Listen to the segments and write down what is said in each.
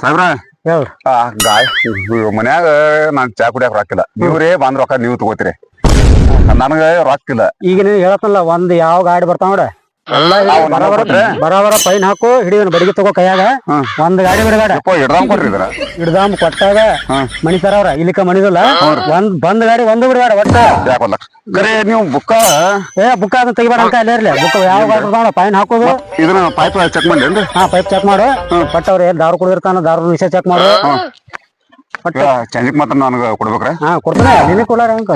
ಸಾಹೇಬ್ರ? ಹೇಳ್ರಿ. ಆ, ಗಾಯ ಮನ್ಯಾಗ ನಾನ್ ಚಾ ಕುಡಿಯಾಕ ರೊಕ್ಕಿಲ್ಲ. ನೀವ್ರೇ ಬಂದ್ ರೊಕ್ಕ ನೀವು ತಗೋತೀರಿ. ನನಗ ರೊಕ್ಕಿಲ್ಲ. ಈಗ ನೀವು ಹೇಳತ್ತಲ್ಲ ಒಂದ್ ಯಾವ ಗಾಡಿ ಬರ್ತಾವ ನೋಡ. ಬರಬರ ಪೈನ್ ಹಾಕು ಹಿಡಿಯೋನ್ ಬಡಿಗೆ ತಗೋ ಕೈಯಾಗ. ಒಂದ್ ಗಾಡಿ ಬಿಡಬೇಡ ಹಿಡ್ದಾಮ್ ಕೊಟ್ಟಾಗ. ಮಣಿತಾರ ಅವ್ರ ಇಲ್ಲಿಕ ಮಣಿದಿಲ್ಲ ಒಂದ್ ಬಂದ್ ಗಾಡಿ ಒಂದು ಬಿಡಬೇಡ ಒಟ್ಟ. ಯಾಕೆ ಒಂದ್ ಕರೆ ನೀವು ಬುಕ್ಕ ಏ ಬುಕ್ ಅದನ್ನ ತೆಗಿಬೇಡ ಅಂತ ಅಲ್ಲೇ ಇರ್ಲಿ. ಬುಕ್ ಯಾವ ಗಾಡಿ ಪೈನ್ ಹಾಕೋದು. ಇದನ್ನ ಪೈಪ್ ಚೆಕ್ ಮಾಡಿ ಹಾ ಪೈಪ್ ಚೆಕ್ ಮಾಡು. ಬಟ್ ಅವ್ರ ಏನ್ ದಾರು ಕುಡಿದಿರ್ತಾನ ದಾರು ವಿಷಯ ಚೆಕ್ ಮಾಡು. ಒಟ್ಟ ಚಂಜಿಕ್ ಮಾತ್ರ ನನಗ ಕೊಡ್ಬೇಕ್ರ? ಹಾ ಕೊಡ್ತಾನೆ ನಿನಗೆ ಕೊಡಾರ ಅಂಕ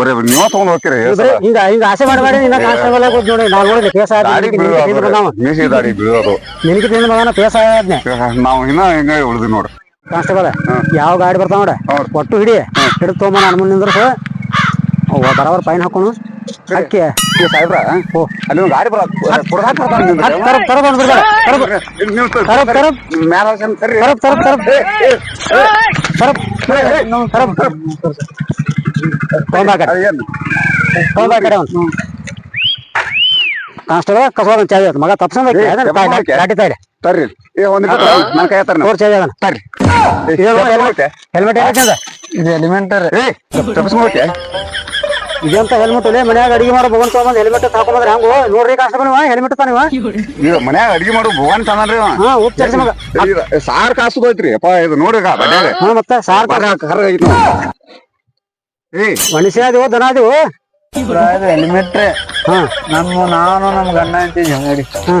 ಬರೀ ನೀವ ತಗೊಂಡ್ ಹೋಗ್ತೀರಿ ಹಿಂಗ ಹಿಂಗ ಆಸೆ ಮಾಡಬೇಡಿ ನಿನ್ನ ಕಾನ್ಸ್ಟೇಬಲ್ ಕೂತ್ ನೋಡಿ ನಾವ್ ನೋಡಿದ್ವಿ ಕೇಸ್ ಬೀಳೋದು ನಾವು ಮೀಸಿ ದಾಡಿ ಬೀಳೋದು. ನಿನಗೆ ತಿಂದ ಮಗನ ಪೇಸ್ ಆದ್ನೆ ನಾವ್ ಇನ್ನ ಹಿಂಗ ಉಳಿದ್ವಿ ನೋಡ್ರಿ ಕಾನ್ಸ್ಟೇಬಲ್ ಯಾವ ಗಾಡಿ ಬರ್ತಾವ ನೋಡ. ಕೊಟ್ಟು ಒಟ್ಟು ಹಿಡಿ ಹಿಡಿದು ತೊಗೊಂಬ ನಾನು ಮುಂದೆ ನಿಂದ್ರಸು. ಬರವರ್ ಪೈನ್ ಹಾಕೋನು. ಅಕ್ಕಿ ಈ ಸಾಹೇಬ್ರ ಓ. ಅಲ್ಲಿ ಒಂದ್ ಗಾಡಿ ಕೊಡ್ದಾಕ್ ಬರ್ತಾನ ಕಾನ್ಸ್ಟೇಬಲ್ ಕಸೋದ ಚಾವಿ ಮಗ ತಪ್ಸಂದ ಏ, ತಪ್ಸ್ಕೊಂಡ್ ಗಾಡಿ ತಾಯಿಲೆ ತರ್ರಿ. ಏ ಒಂದ್ ಕೈ ಹತ್ತಾರ ತೋರ್ ಚಾವಿ ತರ್ರಿ. ಹೆಲ್ಮೆಟ್ ಹೆಲ್ಮೆಟ್ ಇದು ಎಲಿಮೆಂಟರ್ ಇದಂತ ಹೆಲ್ಮೆಟ್ ಲೇ? ಮನ್ಯಾಗ ಅಡಿಗೆ ಮಾಡೋ ಭಗವಂತ ಬಂದ್ ಹೆಲ್ಮೆಟ್ ಹಾಕೊಂಡ್ರೆ ಹಂಗು? ನೋಡ್ರಿ ಕಾಸ್ಟಮರ್ ಹೆಲ್ಮೆಟ್ ತಾನಿವ ಇದು ಮನ್ಯಾಗ ಅಡಿಗೆ ಮಾಡೋ ಭಗವಾನ್ ತಂದ್ರಿ ಹಾ ಉಪ್ ಚರ್ಚೆ ಮಗ. ಸಾರ್ ಕಾಸು ಹೋಯ್ತ್ರಿ. ಅಪ್ಪ ಇದು ನೋಡ್ರಿ ಹಾ ಮತ್ತ ಸಾರ್ ಕರ್ಗಾಗಿತ್ತು ಏ ಮನುಷ್ಯ ಓ ದನ ಅದಿವು ಹೆಲ್ಮೆಟ್ ಹಾ. ನಮ್ಮ ನಾನು ನಮ್ಮ ಗಂಡ ಅಂತ ಜಂಗಡಿ ಹಾ.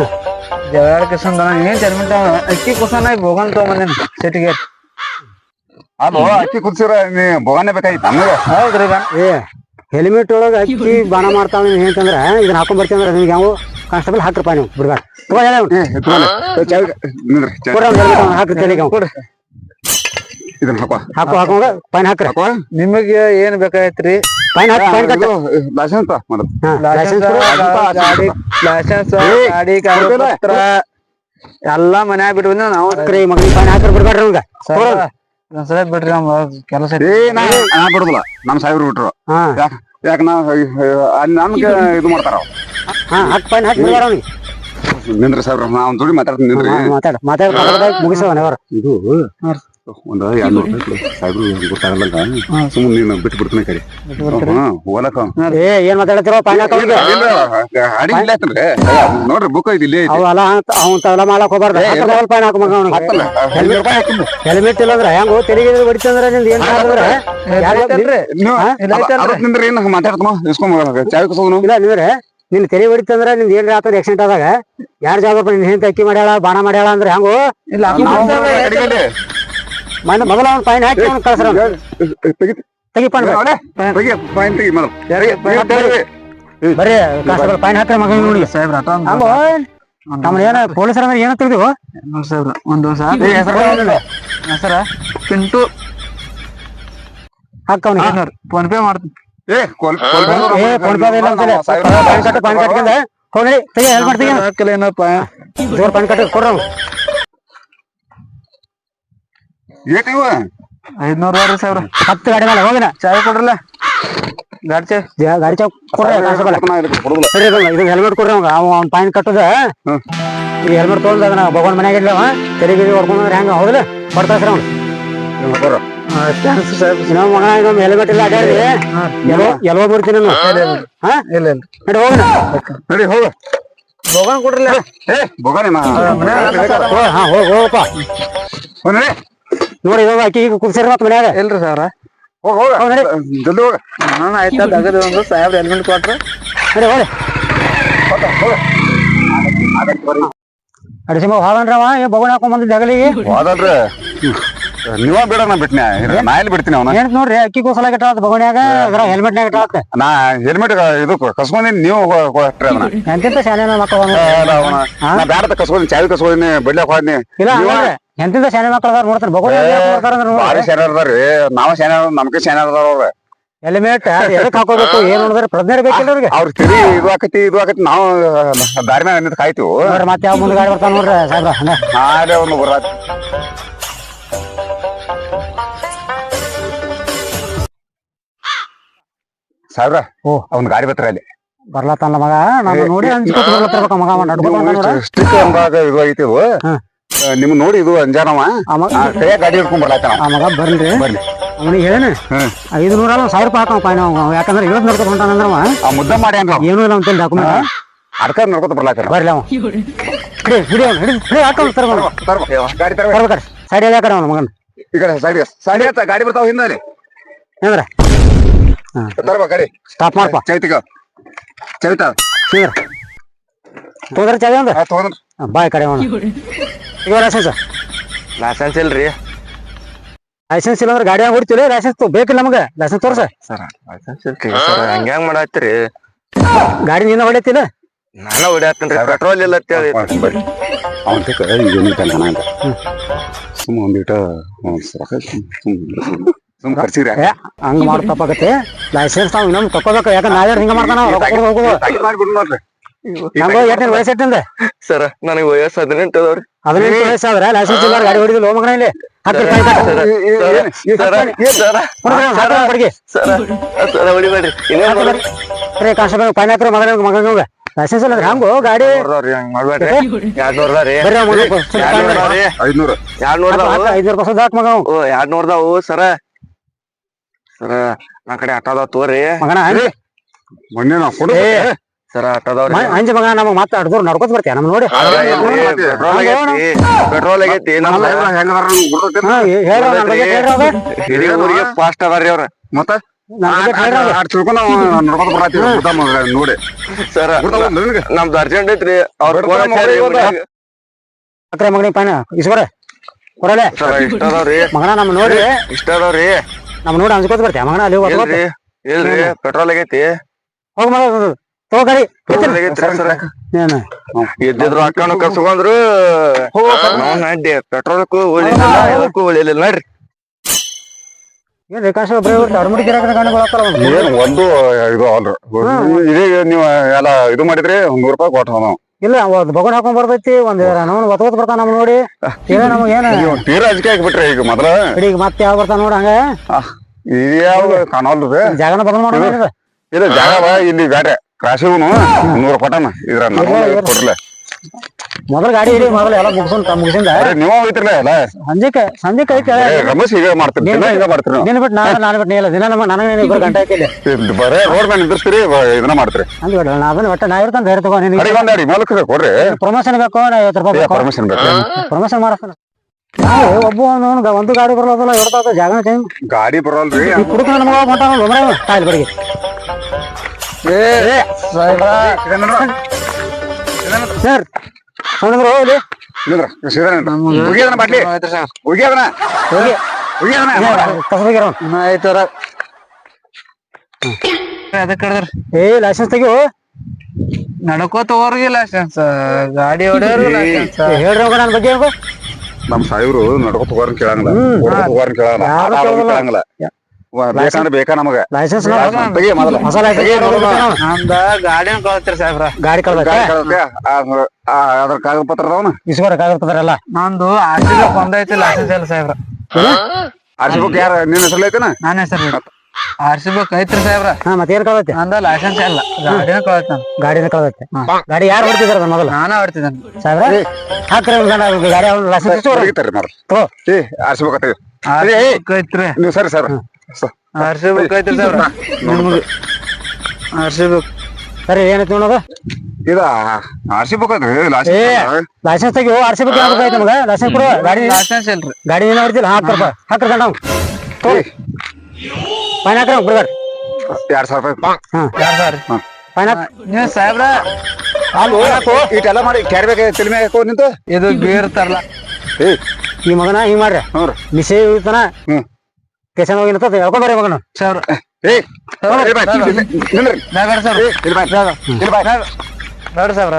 ಜಗಳ ಕಿಸನ್ ಏನ್ ಹೆಲ್ಮೆಟ್ ಅಕ್ಕಿ ಕುಸನ ಭಗವಂತ ತಗೊಂಬಂದೇನಿ ಸಿಟಿಗೆ. ಅದು ಅಕ್ಕಿ ಕುದಿಸಿರ ನೀ ಭಗವಾನೇ ಬೇಕಾಗಿತ್ತು ನಮ್ಗ. ಹೌದ್ರಿ ಏ ಹೆಲ್ಮೆಟ್ ಒಳಗ ಅಕ್ಕಿ ಬಾಣ ಮಾಡ್ತಾವ ಹೇಳ್ತಂದ್ರೆ ಇದನ್ನ ಹಾಕೊಂಡ್ ಬರ್ತೀವಿ ಅಂದ್ರೆ ನಿಮ್ಗೆ ಯಾವ ಕಾನ್ಸ್ಟೇಬಲ್ ಹಾಕ್ರಪ್ಪ ನೀವು ತಗೋ ಹೇಳ. ಕೊಡ್ರಿ ಅವ್ನ್ helmet ಅವ್ನ್ ಹಾಕ್ರಿ ತಲೆಗೆ ಅವ್ನ್. ಇದನ್ನ ಹಾಕೋ. ಹಾಕು ಹಾಕೋಂಗ ಪೈನ್ ಹಾಕ್ರಿ. ಹಾಕೋ. ನಿಮಗೆ ಏನ್ ಬೇಕಾಯ್ತ್ರಿ? ಪೈನ್ ಹಾಕಿ ಪೈನ್ ಕಟ್ಟ ಲೈಸೆನ್ಸ್ ಮೊದಲು ಹಾ ಲೈಸೆನ್ಸ್ ಲೈಸೆನ್ಸ್ ಗಾಡಿ ಲೈಸೆನ್ಸ್ ಏ, ಗಾಡಿ ಕಾಗದ ಎಲ್ಲಾ ಮನ್ಯಾಗ ಬಿಟ್ಟು ಬಂದ ನಾವು. ಹಾಕ್ರಿ ಮಗನಿಗೆ ಪೈನ್ ಹಾಕ್ರಿ ಬಿಡ್ಬೇಡ್ರಿ ಅವ್ನ್ಗ. ಸರ್ ಒಂದ್ಸಲ ಬಿಡ್ರಿ ನಮ್ ಕೆಲಸ ಏ ನಾ ನಾ ಬಿಡುದಿಲ್ಲ. ನಮ್ ಸಾಹೇಬ್ರು ಬಿಟ್ರು. ಹಾ. ಯಾಕ ಯಾಕ ನಾ ಅಲ್ಲಿ ನಮ್ಗೆ ಇದು ಮಾಡ್ತಾರ ಅವ್ರು. ಹಾ ಪೈನ್ ಹಾಕಿ ಬಿಡ್ಬೇಡ ಅವ್ನಿಗೆ. ನಿಂದ್ರಿ ಸಾಹೇಬ್ರ ನಾ ದುಡಿ ಜೋಡಿ ಮಾತಾಡ್ತೀನಿ ನಿಂದ್ರಿ. ಮಾತಾಡ. ಮಾತಾಡ ಮುಗಿಸವನ ಅವ್ರ ಇದು ಒಂದ್ ಎರಡ್ ರೂಪಾಯಿ. ಸಾಹೇಬ್ರು ಸುಮ್ಮನೆ ನೀನು ಬಿಟ್ಟು ಬಿಡ್ತೀನಿ ಕರಿ. ಹಾ ಹೋಲಕ ಏ ಏನ್ ಮಾತಾಡತಿರೋ? ಇಲ್ಲ ನೋಡ್ರಿ ಬುಕ್ ಐತಿ ಇಲ್ಲಿ ಐತಿ. ಅವೆಲ್ಲ ಅವ್ನ ತವಲ ಮಾಡಕ್ ಹೋಗ್ಬಾರ್ದು. ಹಾಕು ಮಗ ಹೆಲ್ಮೆಟ್ ಇಲ್ಲ ಅಂದ್ರೆ ಹೆಂಗೋ? ತೆರಿಗೆ ಹೊಡಿತಂದ್ರೆ ನಿಂದ ಏನ್ ಅಂದ್ರೆ? ನೀವು ಹಾ? ಅದಕ್ಕೆ ನಿಂದ್ರಿ ಏನು ಮಾತಾಡ್ತಾನೋ? ಇಸ್ಕೊಂಡ್ ಚಾವಿ ಕಸೋನು ಇಲ್ಲ ನೀವ್ರೆ ನಿನ್ ತೆರಿಗೆ ಹೊಡಿತಂದ್ರ ನಿಂದ ಏನ್ರ ಆತದ ಆಕ್ಸಿಡೆಂಟ್ ಆದಾಗ ಯಾರ್ ಜಾಗ ನಿನ್ ಹೆಂತ ಅಕ್ಕಿ ಮಾಡ್ಯಾಳ ಬಾಣ ಮಾಡ್ಯಾಳ ಅಂದ್ರೆ ಹೆಂಗೋ? ಇಲ್ಲ ಅಡಿಗೆಲ್ಲಿ ಮೊದ್ಲ ಅವ್ನ ಫೈನ್ ಹಾಕಿ ಅವ್ನು ಕಳ್ಸ್ರ ಬರೀ ಕಾನ್ಸ್ಟೇಬಲ್ ಫೈನ್ ಹಾಕ್ರ ಮಗ ನೋಡಿ. ಸಾಹೇಬ್ರ ಏನ ಪೊಲೀಸರ ಅಂದ್ರೆ ಏನ ತಿಳಿದಿವು? ನೋಡ್ ಸಾಹೇಬ್ರ ಒಂದ್ ಹೆಸರ ಪಿಂಟು ಹಾಕ ಅವ್ನಿಗೆ. ಫೋನ್ ಪೇ ಮಾಡ್ತೀನಿ. ಏ ಫೋನ್ ಪೇ ಇಲ್ಲ ಅಂತೇಳಿ ಫೈನ್ ಕಟ್ಟು ಪೈನ್ ಕಟ್ಕೊಂಡ ಹೋಗಿ ತೆಗಿ ಹೆಲ್ಮೆಟ್ ತೆಗಿ ಹಾಕಲ್ಲ ಏನಪ್ಪ ಜೋರ್ ಪೈನ್ ಕಟ್ಟು ಕೊಡ್ರ ಅವ್ನು. ಏಟಿವ ಐದ್ನೂರು ಸಾವಿರ. ಸಾಹೇಬ್ರ ಹತ್ತು ಗಾಡಿ ಮೇಲೆ ಹೋಗಿನ. ಚಾಯ್ ಕೊಡ್ರಲ್ಲ? ಗಾಡಿ ಚಾ ಗಾಡಿ ಚಾ ಕೊಡ್ರಿ ಸರಿ ಇದು ಹೆಲ್ಮೆಟ್ ಕೊಡ್ರಿ ಅವಾಗ ಅವ ಅವ್ನ ಪಾಯಿಂಟ್ ಕಟ್ಟದ. ಹ್ಮ್. ಈ ಹೆಲ್ಮೆಟ್ ತೊಗೊಂಡ್ ಅದನ್ನ ಭಗವಾನ್ ಮನ್ಯಾಗ ಇಡ್ಲವ. ತೆರಿಗೆ ಹೊಡ್ಕೊಂಡ್ರೆ ಹೆಂಗ? ಹೌದಿಲ್ಲ? ಕೊಡ್ತಾ ಸರ್ ಅವ್ನು. ಥ್ಯಾಂಕ್ಸ್ ಸರ್ ಇನ್ನೊಬ್ಬ ಮಗ ಇನ್ನೊಮ್ಮೆ ಹೆಲ್ಮೆಟ್ ಇಲ್ಲ ಅಡ್ಯಾಡಿ. ಎಲ್ಲೋ ಎಲ್ಲೋ ಬರ್ತೀನಿ ನಾನು. ಹಾ? ಇಲ್ಲ ಇಲ್ಲ. ನಡಿ ಹೋಗೋಣ. ನಡಿ ಹೋಗ. ಹೋಗೋಣ ಕೊಡ್ರಲ್ಲ? ಏ ಬೊಗಾನಿ ಮಾ ಹೋ, ಹಾ ಹೋಗ್ ಹೋಗಪ್ಪ. ಹೋಗ್ ನಡಿ. ನೋಡಿ ಇವಾಗ ಅಕ್ಕಿ ಕುಗ್ಸಿರ ಮತ್ತ ಮನ್ಯಾಗ? ಇಲ್ರಿ ಸಾವಿರ. ಹೋಗ ಹೋಗ. ಹೌದ್ ನಡಿ. ಜಲ್ದಿ ಹೋಗ. ನಾನು ಆಯ್ತಾ ತಗದು ಒಂದು ಸಾಹೇಬ್ರ ಹೆಲ್ಮೆಟ್ ಕೊಟ್ರು. ನಡಿ ಹೋಗಿ. ಅಡಿಸಿಮ ಹೋಗಣ್ರವ ಏ ಬಗಣ ಹಾಕೊಂಡ್ ಬಂದಿದ್ದ ಹೋದಲ್ರಿ. ನೀವ ಬೇಡ ನಾ ಬಿಟ್ನೆ ನಾ ಎಲ್ಲಿ ಬಿಡ್ತೀನಿ ಅವನ? ಏನ್ ನೋಡ್ರಿ ಅಕ್ಕಿ ಕೂಸಲ ಗಿಟ್ಟಾತ ಭಗವನ್ಯಾಗ ಅದ್ರ ಹೆಲ್ಮೆಟ್ನಾಗ ಇಟ್ಟಾತ್ ನಾ ಹೆಲ್ಮೆಟ್ ಇದು ಕಸ್ಕೊಂದಿನಿ ನೀವು ಕೊಟ್ರಿ ಅದನ್ನ. ಎಂತಿಂತ ಶಾಲೆ ಮಕ್ಕಳು ಅಲ್ಲ ಅವನ. ನಾ ಚಾವಿ ಕಸ್ಕೊಂಡಿ ಬಡ್ಲಾಕ್ ಹೋದ್ನಿ. ಇಲ್ಲ ಎಂತಿಂತ ಶಾಲೆ ಮಕ್ಕಳು ಅದಾರ ನೋಡ್ತಾರೆ ಭಾರಿ ಶಾನೆ ಅದಾರ್ರಿ. ನಾವ ಶಾನೆ ನಮ್ಗೆ ಶಾನೆ ಅದಾರ ಅವ್ರ. ಹೆಲ್ಮೆಟ್ ಎದಕ್ ಹಾಕೋಬೇಕು ಏನ್ ನೋಡಿದ್ರೆ ಪ್ರಜ್ಞೆ ಬೇಕಿಲ್ಲ ಅವ್ರಿಗೆ. ಅವ್ರ ತಿರಿ ಇದು ಆಕತಿ ಇದು ಆಕತಿ ನಾವು ದಾರಿ ಮ್ಯಾಗ ನಿಂತ ಕಾಯ್ತೀವಿ. ನೋಡ್ರಿ ಮತ್ತೆ ಯಾವ ಮುಂದೆ ಗಾಡಿ ಬರ್ತಾವ ನೋಡ್ರಿ ಸಾಹೇಬ್ರ. ಹಾಲೆ ಒಂದು ಬರಾತ್ ಸಾಹೇಬ್ರ ಓ. ಅವ್ನ ಗಾಡಿ ಬತ್ರ ಅಲ್ಲಿ. ಬರ್ಲತ್ತಲ್ಲ ಮಗ ನಾನು ನೋಡಿ ಬರ್ಲತ್ತಿರ್ಬೇಕು ಮಗ ಅವ ನಡ್ಕೊತ ನೋಡ. ಸ್ಟಿಕ್ ಇದು ಐತಿ. ನಿಮ್ ನೋಡಿ ಇದು ಅಂಜಾನವ? ಕೈಯಾಗ ಗಾಡಿ ಹಿಡ್ಕೊಂಡ್ ಬರ್ಲಾಕ ಆ ಮಗ ಬರ್ಲಿ ಬರ್ಲಿ ಅವನಿಗೆ ಹೇಳೇನೆ. ಐದು ನೂರ ಸಾವಿರ ರೂಪಾಯಿ ಹಾಕವ ಪಾಯ್ ನಾವು. ಯಾಕಂದ್ರೆ ಇವತ್ತು ನೋಡ್ಕೊಂಡು ಹೊಂಟಾನಂದ್ರ ಆ ಮುದ್ದ ಮಾಡಿ ಅಂದ್ರ ಏನೂ ಇಲ್ಲ ಅಂತೇಳಿ ಡಾಕ್ಯುಮೆಂಟ್ ಅಡ್ಕ ನೋಡ್ಕೊತ ಬರ್ಲಾಕ ಬರ್ಲಿ ಅವ. ಹಿಡಿ ಹಿಡಿ ಅವ್ನು ಹಿಡಿ ಹಿಡಿ ಹಾಕೊಂಡು ತರ್ಬೋದು ಗಾಡಿ ತರ ಬರ್ಬೇಕಾರೆ ಸೈಡ್ ಯಾಕಡೆ ಅವನ ಮಗನ್. ಈ ಕಡೆ ಸೈಡ್ ಸೈಡ್ ಆಯ್ತಾ ಗಾಡಿ ಬರ್ತಾವ ಹಿಂದೆ ಏನ್ರ ತರ್ಬ ಗಾಡಿ ಸ್ಟಾಪ್ ಮಾಡಪ್ಪ ಚೈತಿಗ. ಚೈತ. ಸೀದ್ರ ತೊಂದ್ರೆ ಚಾವಿ ತಗೊಂಡ್ ಬಾಯ್ ಕಡೆ ಅವನು ಲೈಸೆನ್ಸ್ ಲೈಸೆನ್ಸ್ ಇಲ್ರಿ ಲೈಸೆನ್ಸ್ ಇಲ್ಲ ಅಂದ್ರೆ ಗಾಡಿ ಹೊಡಿತೀವಿ ಲೈಸೆನ್ಸ್ ಬೇಕಿಲ್ಲ ನಮಗೆ ಲೈಸೆನ್ಸ್ ತೋರ್ಸ ಸರ್ ಲೈಸೆನ್ಸ್ ಇಲ್ರಿ ಸರ್ ಹಂಗ್ಯಾಂಗ್ ಮಾಡತ್ತೀರಿ ಗಾಡಿ ನೀನ ಹೊಡಿತಿಲ್ಲ ನಾನ ಹೊಡ್ಯಾತನ್ರಿ ಪೆಟ್ರೋಲ್ ಇಲ್ಲ ಬರ್ರಿ ಅವನ್ ಅಂತ ಅಂತ ಸುಮ್ಮ ಒಂದಿಟ ಸುಮ್ ಖರ್ಚಿಗ್ರಿ ಏ ಹಂಗ ಮಾಡ್ ತಪ್ಪಾಗತ್ತೆ ಲೈಸೆನ್ಸ್ ನಾವು ಇನ್ನೊಂದು ತಕೋಬೇಕು ಯಾಕಂದ್ರೆ ನಾವ್ಯಾರು ಹಿಂಗ ಮಾಡ್ತಾನ ರೊಕ್ಕ ಕೊಡ್ ಹೋಗುವ ಮಾಡ್ಬಿಡ್ ನೋಡ್ರಿ ವಯಸ್ಸು ಎಟ್ಟಿಂದ ನನಗೆ ವಯಸ್ಸು ಹದಿನೆಂಟು ಅದಾವ್ರಿ ಹದಿನೆಂಟು ವಯಸ್ಸಾದ್ರೆ ಲೈಸೆನ್ಸ್ ಇಲ್ಲ ಗಾಡಿ ಹೊಡಿದಿಲ್ಲ ಮಗನ ಇಲ್ಲಿ. ಹತ್ತು ರೂಪಾಯಿ ಸರ ಸರ ಸರ ಕೊಡಿಗೆ. ಸರ ಸರ ಹೊಡಿಬೇಡ್ರಿ. ರೇ ಕಾನ್ಸ್ಟೇಬಲ್ ಫೈನ್ ಹಾಕ್ರಿ ಮಗನ ಮಗನ ಲೈಸೆನ್ಸ್ ಇಲ್ಲ ಅಂದ್ರೆ ಹಂಗು ಗಾಡಿ. ಐದ್ನೂರ. ರೂಪಾಯಿ ಹಾಕ್ ಮಗ ಓ ಎರಡ್ ನೋಡ್ದಾವು ಸರ. ಸರ ನಾ ಕಡೆ ಆಟ ಅದಾವ ತೋರಿ ಮಗನ ಮೊನ್ನೆ ನಾವು ಕೊಡು ಸರ ಅಂಜಿ ಮಗ ನಮಗ್ ಮತ್ತೆ ಅಡ್ದೂರ್ ನಡ್ಕೊತ ಬರ್ತೀಯ? ನಮ್ ನೋಡಿ. ಪೆಟ್ರೋಲ್ ಆಗೈತಿ. ಪೆಟ್ರೋಲ್ ಆಗೈತಿ ಹೇಳ ನನ್ ಬಗ್ಗೆ ಹೇಳ್ರಿ ಊರಿಗೆ ಫಾಸ್ಟ್ ಅದಾರ್ರಿ ಅವ್ರ. ಮತ್ತ? ನೋಡಿ. ಸರ ನಮ್ದು ಅರ್ಜೆಂಟ್ ಐತ್ರಿ. ಅವ್ರ? ಅಕ್ರೆ ಮಗನಿಗೆ ಇಸ್ಕೊರೆ ಕೊಡಲೆ. ಇಷ್ಟ ಅದಾವ್ರಿ. ಮಗನ ನಮ್ ನೋಡಿ. ಇಷ್ಟ ಅದಾವ್ರಿ. ನಮ್ ನೋಡಿ ಅಂಜ್ಕೋತ ಬರ್ತೀಯ? ಮಗನ ಅಲ್ಲಿ ಇಲ್ರಿ ಪೆಟ್ರೋಲ್ ಆಗೈತಿ. ಹೋಗ್ ಮಗ ತಗೋ ಗಾಡಿ. ಪೆಟ್ರೋಲ್ ಆಗೈತ್ರಿ ಸರ. ಏನು ಇದ್ದಿದ್ರು ಅಕ್ಕನು ಕಸ್ಕೊಂಡ್ರು ಪೆಟ್ರೋಲ್ಕು ಉಳಿಲಿಲ್ಲ ಉಳಿಲಿಲ್ಲ ನೋಡ್ರಿ. ಏನ್ ಒಂದು ಏನ್ ಒಂದು ಇದು ಅಲ್ರಿ ಇದೇ ನೀವು ಎಲ್ಲ ಇದು ಮಾಡಿದ್ರಿ ನೂರ್ ರೂಪಾಯಿ ಕೊಟ್ಟು ನಾವು. ಇಲ್ಲ ಒಂದ್ ಬಗೊಂಡ್ ಹಾಕೊಂಡ್ ಬರ್ತೈತಿ ಒಂದ್ ನಾವು ಒತ್ತ ಬರ್ತಾನ ನಮ್ ನೋಡಿ. ಏನ ನಮಗ್ ಏನ ತೀರಾ ಅಜಿಕೆ ಹಾಕ್ಬಿಟ್ರಿ ಈಗ ಮೊದಲ. ಈಗ ಮತ್ತೆ ಯಾವ ಬರ್ತಾನ ನೋಡ ಹಂಗ. ಇದ್ಯಾವ ಕಾಣಲ್ರಿ ಜಾಗನ ಬದಲ್ ಮಾಡಿ ಇಲ್ಲ ಜಾಗ ಇಲ್ಲಿ ಬ್ಯಾರೆ. ಕ್ರಾಸಿಗುನು ನೂರ್ ಕೊಟ್ಟನ ಇದ್ರ ಕೊಟ್ರಲ್ಲ ಮೊದಲ ಗಾಡಿ ಇಡಿ ಮೊದಲ ಎಲ್ಲ ಮುಗಿಸ್ಕೊಂಡ್ ಮುಗಿಸಿಂದ ಅರೆ ನೀವ ಹೋಯ್ತಿರ್ಲ ಎಲ್ಲ ಸಂಜೆಕ ಸಂಜೆಕ ಐತೆ ಬರೇ ರಮೇಶ್ ಈಗ ಮಾಡ್ತೀರಿ ದಿನ ಈಗ ಮಾಡ್ತೀರಿ ನಾವು. ದಿನ ಬಿಟ್ಟು ನಾನು ನಾನು ಬಿಟ್ಟು ನೀ ಇಲ್ಲ ದಿನ ನಮ್ಮ ನನಗೆ ಇಬ್ಬರು ಗಂಟೆ ಐತಿಲ್ಲ ಇದು ಬರೇ ರೋಡ್ ಮೇಲೆ ನಿಂದಿರ್ತೀರಿ ಬ- ಇದನ್ನ ಮಾಡ್ತೀರಿ ಅಂದ್ ಬಿಡ ನಾ ಅದನ್ನ ಒಟ್ಟ ನಾ ಇರ್ತಾನೆ ಧೈರ್ಯ ತಗೋ ನಿನಗೆ ಅಡಿಗೆ ಒಂದ್ ಅಡಿ ಮೂಲಕ ಕೊಡ್ರಿ ಪ್ರಮೋಷನ್ ಬೇಕು ನಾ ಐವತ್ತು ರೂಪಾಯಿ ಬೇಕು ಪರ್ಮಿಷನ್ ಬೇಕು ಪ್ರಮೋಷನ್ ಮಾಡಿಸ್ತಾನೆ ನಾವು ಒಬ್ಬ ಒಂದು ಒಂದು ಗಾಡಿ ಬರಲ್ಲ ಇಡ್ತಾವ ಜಾಗನ ಟೈಮ್ ಗಾಡಿ ಬರಲ್ರಿ ಈ ಕುಡುಕ ನನ್ನ ಮಗ ಹೊಂಟಾನ ಒಬ್ಬರೇ ತಾಯಿಲ್ ಬಡಿಗೆ ಸರ್ ಸಣ್ಣದ್ರು ಹೋಗ್ಲಿ ಬಾಟ್ಲಿ. ಉಗಿಯದನ ಆಯ್ತಾರ ಅದಕ್ಕೆ ಕಡ್ದ್ರಿ ಏ ಲೈಸೆನ್ಸ್ ತೆಗಿಯೋ? ನಡ್ಕೋತ ಹೋರ್ಗಿ ಲೈಸೆನ್ಸ್ ಗಾಡಿ ಹೊಡೆಯೋರು ಲೈಸೆನ್ಸ್ ಹೇಳ್ರಿ ಹೋಗ ನನ್ನ ಬಗ್ಗೆ ನಮ್ ಸಾಯಿಬ್ರು ನಡ್ಕೊತ ಹೋಗಾರನ್ ಕೇಳಂಗಿಲ್ಲ. ಕೇಳಂಗಿಲ್ಲ. ಬೇಕಂದ್ರೆ ಬೇಕಾ ನಮಗ? ಲೈಸೆನ್ಸ್ ತೆಗಿ ಮೊದಲ. ಹೊಸ ಲೈಸೆನ್ಸ್ ನಮ್ದ ಗಾಡಿನ ಕಳ್ತೀರಿ ಸಾಹೇಬ್ರ? ಗಾಡಿ ಕಳ್ದೈತೆ, ಆ- ಆ- ಅದ್ರ ಕಾಗದ ಪತ್ರ ಅದಾವನ ಇಸ್ಕೊರಕ್ಕಾಗತ್ತದ್ರಲ್ಲ ನಂದು ಆರ್ ಸಿ ಬುಕ್ ಒಂದೈತಿ ಲೈಸೆನ್ಸ್ ಇಲ್ಲ ಸಾಹೇಬ್ರ. ಅರ್ಜಿ ಬುಕ್ ಯಾರ ನಿನ್ನ ಹೆಸರು ಐತಿ ನನ್ನ ಹೆಸರು ಆರ್ಸಿ ಬುಕ್ ಐತ್ರಿ ಸಾಹೇಬ್ರ. ಹಾ ಮತ್ತೆ ಏನ್ ಕಳ್ದೈತೆ? ನಂದ ಲೈಸೆನ್ಸ್ ಇಲ್ಲ. ಗಾಡಿನ ಕಳ್ತ ಗಾಡಿನ ಕಳ್ದೈತೆ? ಗಾಡಿ ಯಾರು ಹೊಡ್ತಿದಾರ ಮೊದಲು? ನಾನ ಹೊಡ್ತಿದ್ದೇನೆ. ಸಾಹೇಬ್ರ ಹಾಕ್ರಿ ಗಂಡ ಗಾಡಿ ಲೈಸೆನ್ಸ್ ತೆಗಿತಾರ್ರಿ ಮೊದಲು ಏ ಆರ್ಸಿ ಬುಕ್ ತೆಗಿ ಸಿ ಬುಕ್ ಐತ್ರಿ. ನೀವು ಸರಿ ಸರ್. ಆರ್ ಸಿ ಬುಕ್ ಸರಿ ಏನೈತಿ ನೋಡೋದ ಇದ ಆರ್ಸಿ ಬುಕ್ ಏ ಲೈಸೆನ್ಸ್ ಲೈಸೆನ್ಸ್ ತೆಗಿಯೋ ಆರ್ ಸಿ ಬುಕ್ ಯಾವ್ದು ನಮಗ? ಲೈಸೆನ್ಸ್ ಕೊಡು. ಗಾಡಿ ಲೈಸೆನ್ಸ್ ಇಲ್ರಿ. ಗಾಡಿ ಏನ್ ಹೊಡ್ತಿಲ್ಲ ಹಾಕ್ರಪ್ಪ. ಹಾಕ್ರಿ ಗಂಡ ಫೈನ್ ಹಾಕ್ರಿ ಬಿಡ್ಬೇಡ ಎರಡ್ ಸಾವಿರ ರೂಪಾಯಿ. ಹಾ ಯಾರ್ ಸಾರಿ ಫೈನ್ ಹಾಕ್. ನೀವು ಸಾಹೇಬ್ರ ಅಲ್ಲೋ ಇಟ್ಟೆಲ್ಲ ಮಾಡಿ ಕ್ಯಾರಿ ತಲೆ ಹಾಕೋ ನಿಂತು. ಇದು ಬೀರ್ತಾರಲ್ಲ ಏ. ಈ ಮಗನ ಹಿಂಗ್ ಮಾಡ್ರಿ. ಹ್ಞೂ ರೀ ಮಿಸೆ ಇರ್ತಾನ ಹ್ಮ್. ಕೆಸನ್ ಹೋಗಿ ನಿಂತದ ಹೇಳ್ಕೊಂಡ್ ಬರ್ರಿ ಮಗನ ಸರ್. ಸರ್ ಸಾವಿರ